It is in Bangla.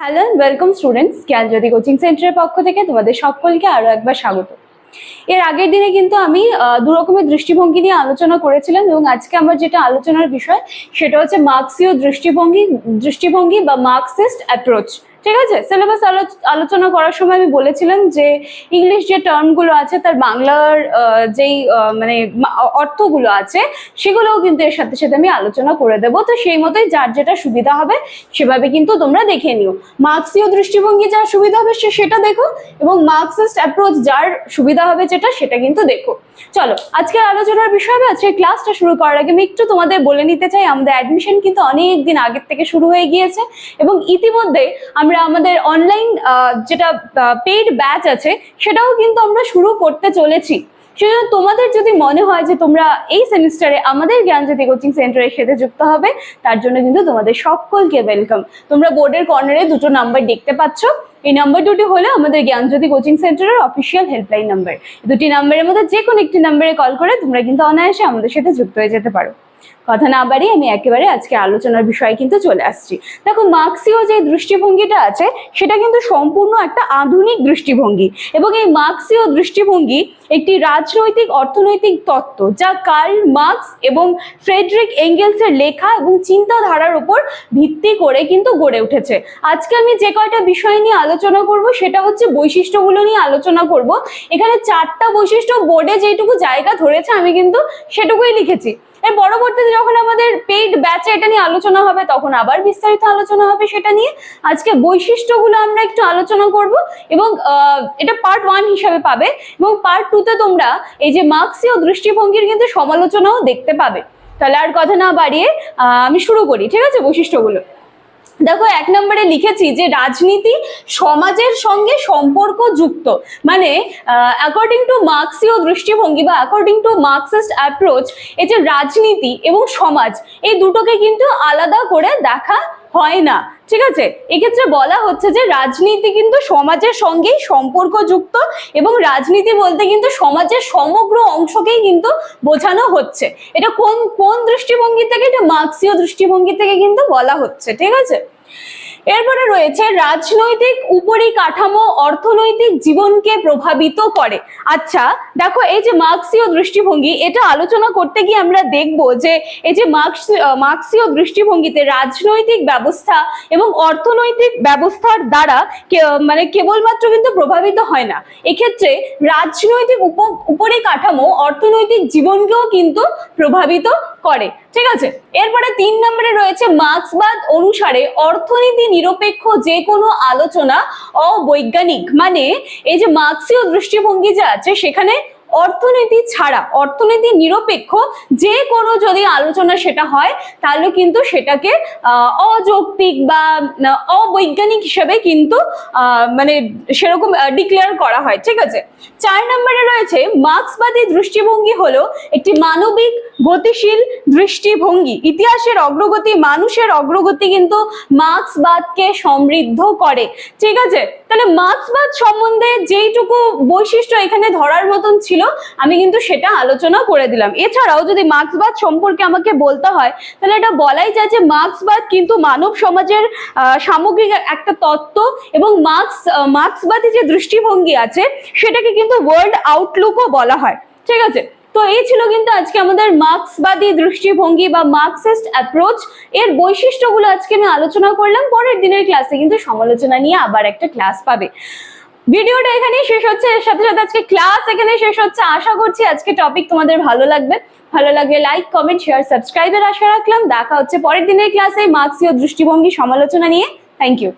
Hello welcome students Gyanjyoti coaching সেন্টারের পক্ষ থেকে তোমাদের সকলকে আরও একবার স্বাগত। এর আগের দিনে কিন্তু আমি দু রকমের দৃষ্টিভঙ্গি নিয়ে আলোচনা করেছিলাম এবং আজকে আমার যেটা আলোচনার বিষয় সেটা হচ্ছে মার্ক্সীয় দৃষ্টিভঙ্গি দৃষ্টিভঙ্গি বা মার্কসিস্ট অ্যাপ্রোচ ঠিক আছে? সিলেবাস আলোচনা করার সময় আমি বলেছিলাম যে ইংলিশ যে টার্মগুলো আছে, তার বাংলার যেই মানে অর্থগুলো আছে, সেগুলোও কিন্তু এর সাথে সাথে আমি আলোচনা করে দেবো। তো সেই মতোই যার যেটা সুবিধা হবে, সেভাবে কিন্তু তোমরা দেখে নিও। মার্কসীয় দৃষ্টিভঙ্গি যার সুবিধা হবে, সে সেটা দেখো, এবং মার্কসিস্ট অ্যাপ্রোচ যার সুবিধা হবে যেটা, সেটা কিন্তু দেখো। চলো, আজকের আলোচনার বিষয় হবে আজকে ক্লাসটা শুরু করার আগে আমি একটু তোমাদের বলে নিতে চাই, আমাদের অ্যাডমিশন কিন্তু অনেক দিন আগের থেকে শুরু হয়ে গিয়েছে, এবং ইতিমধ্যে আমরা আমাদের অনলাইন যেটা পেইড ব্যাচ আছে, সেটাও কিন্তু আমরা শুরু করতে চলেছি। সেজন্য তোমাদের যদি মনে হয় যে তোমরা এই সেমিস্টারে আমাদের জ্ঞানজ্যোতি কোচিং সেন্টারের সাথে যুক্ত হবে, তার জন্য কিন্তু তোমাদের সকলকে ওয়েলকাম তোমরা বোর্ডের কর্নারে দুটো নাম্বার দেখতে পাচ্ছ। এই নাম্বার দুটি হলো আমাদের জ্ঞানজ্যোতি কোচিং সেন্টারের অফিসিয়াল হেল্পলাইন নাম্বার দুটি নাম্বারের মধ্যে যে কোনো একটি নাম্বারে কল করে তোমরা কিন্তু অনায়াসে আমাদের সাথে যুক্ত হয়ে যেতে পারো। কথা না বাড়িয়ে আমি একেবারে আজকে আলোচনার বিষয়ে কিন্তু চলে আসছি। দেখো, মার্ক্সীয় যে দৃষ্টিভঙ্গিটা আছে, সেটা কিন্তু সম্পূর্ণ একটা আধুনিক দৃষ্টিভঙ্গি এবং এই মার্ক্সীয় দৃষ্টিভঙ্গি একটি রাজনৈতিক অর্থনৈতিক তত্ত্ব যা কার্ল মার্কস এবং ফ্রেডরিক এঙ্গেলসের লেখা এবং চিন্তাধারার উপর ভিত্তি করে কিন্তু গড়ে উঠেছে। আজকে আমি যে কয়টা বিষয় নিয়ে আলোচনা করব, সেটা হচ্ছে বৈশিষ্ট্যগুলো নিয়ে আলোচনা করব। এখানে চারটা বৈশিষ্ট্য বোর্ডে যেটুকু জায়গা ধরেছে, আমি কিন্তু সেটুকুই লিখেছি। এর পরবর্তীতে যখন আমাদের পেইড ব্যাচে এটা নিয়ে আলোচনা হবে, তখন আবার বিস্তারিত আলোচনা হবে সেটা নিয়ে। আজকে বৈশিষ্ট্যগুলো আমরা একটু আলোচনা করব এবং এটা পার্ট ওয়ান হিসাবে পাবে এবং পার্ট টুতে তোমরা এই যে মার্ক্সীয় দৃষ্টিভঙ্গির কিন্তু সমালোচনাও দেখতে পাবে। তাহলে আর কথা না বাড়িয়ে আমি শুরু করি, ঠিক আছে বৈশিষ্ট্যগুলো? দেখো, এক নম্বরে লিখেছি যে রাজনীতি সমাজের সঙ্গে সম্পর্ক যুক্ত। মানে অ্যাকর্ডিং টু মার্ক্সীয় দৃষ্টিভঙ্গি বা অ্যাকর্ডিং টু মার্ক্সিস্ট অ্যাপ্রোচ এই যে রাজনীতি এবং সমাজ, এই দুটোকে কিন্তু আলাদা করে দেখা হয় না। ঠিক আছে? এক্ষেত্রে বলা হচ্ছে যে রাজনীতি কিন্তু সমাজের সঙ্গেই সম্পর্কযুক্ত এবং রাজনীতি বলতে কিন্তু সমাজের সমগ্র অংশকেই কিন্তু বোঝানো হচ্ছে। এটা কোন কোন দৃষ্টিভঙ্গি থেকে? এটা মার্ক্সীয় দৃষ্টিভঙ্গি থেকে কিন্তু বলা হচ্ছে। ঠিক আছে? এরপরে রয়েছে রাজনৈতিক উপরিকাঠামো, অর্থনৈতিক জীবনকে প্রভাবিত করে। আচ্ছা দেখো এই যে মার্ক্সীয় দৃষ্টিভঙ্গি, এটা আলোচনা করতে গিয়ে আমরা দেখব যে এই যে মার্ক্স মার্ক্সীয় দৃষ্টিভঙ্গিতে রাজনৈতিক ব্যবস্থা এবং অর্থনৈতিক ব্যবস্থার দ্বারা মানে কেবলমাত্র কিন্তু প্রভাবিত হয় না। এক্ষেত্রে রাজনৈতিক উপ উপরিকাঠামো, অর্থনৈতিক জীবনকেও কিন্তু প্রভাবিত করে। ঠিক আছে? এরপরে তিন নম্বরে রয়েছে মার্ক্সবাদ অনুসারে অর্থনীতি নিরপেক্ষ যে কোনো আলোচনা অবৈজ্ঞানিক। মানে এই যে মার্ক্সীয় দৃষ্টিভঙ্গি যে আছে, সেখানে অর্থনীতি ছাড়া, অর্থনীতি নিরপেক্ষ, যে কোনো যদি আলোচনা সেটা হয়, তাহলে কিন্তু সেটাকে অযৌক্তিক বা অবৈজ্ঞানিক হিসেবে কিন্তু মানে সেরকম ডিক্লেয়ার করা হয়, ঠিক আছে? চার নম্বরে রয়েছে, মার্ক্সবাদী দৃষ্টিভঙ্গি হলো একটি মানবিক, গতিশীল দৃষ্টিভঙ্গি। ইতিহাসের অগ্রগতি, মানুষের অগ্রগতি কিন্তু মার্ক্সবাদকে সমৃদ্ধ করে, ঠিক আছে? তাহলে মার্ক্সবাদ সম্বন্ধে যেইটুকু বৈশিষ্ট্য এখানে ধরার মতন ছিল আমি কিন্তু সেটা আলোচনা করে দিলাম। এছাড়াও যদি মার্ক্সবাদ সম্পর্কে আমাকে বলতে হয়, তাহলে এটা বলাই যায় যে মার্ক্সবাদ কিন্তু মানব সমাজের সামগ্রিক একটা তত্ত্ব এবং মার্ক্স মার্ক্সবাদী যে দৃষ্টিভঙ্গি আছে, সেটাকে কিন্তু ওয়ার্ল্ড আউটলুকও বলা হয়। ঠিক আছে? তো এই ছিল কিন্তু আজকে আমাদের মার্ক্সবাদী দৃষ্টিভঙ্গি বা মার্কসিস্ট অ্যাপ্রোচ এর বৈশিষ্ট্যগুলো আজকে আমি আলোচনা করলাম, পরের দিনের ক্লাসে কিন্তু সমালোচনা নিয়ে আবার একটা ক্লাস পাবে। ভিডিওটা এখানেই শেষ হচ্ছে। এর সাথে সাথে আজকে ক্লাস এখানে শেষ হচ্ছে। আশা করছি আজকে টপিক তোমাদের ভালো লাগবে। ভালো লাগলে লাইক কমেন্ট শেয়ার সাবস্ক্রাইবের আশা রাখলাম। দেখা হচ্ছে পরের দিনের ক্লাসে মার্ক্সীয় দৃষ্টিভঙ্গি সমালোচনা নিয়ে। Thank you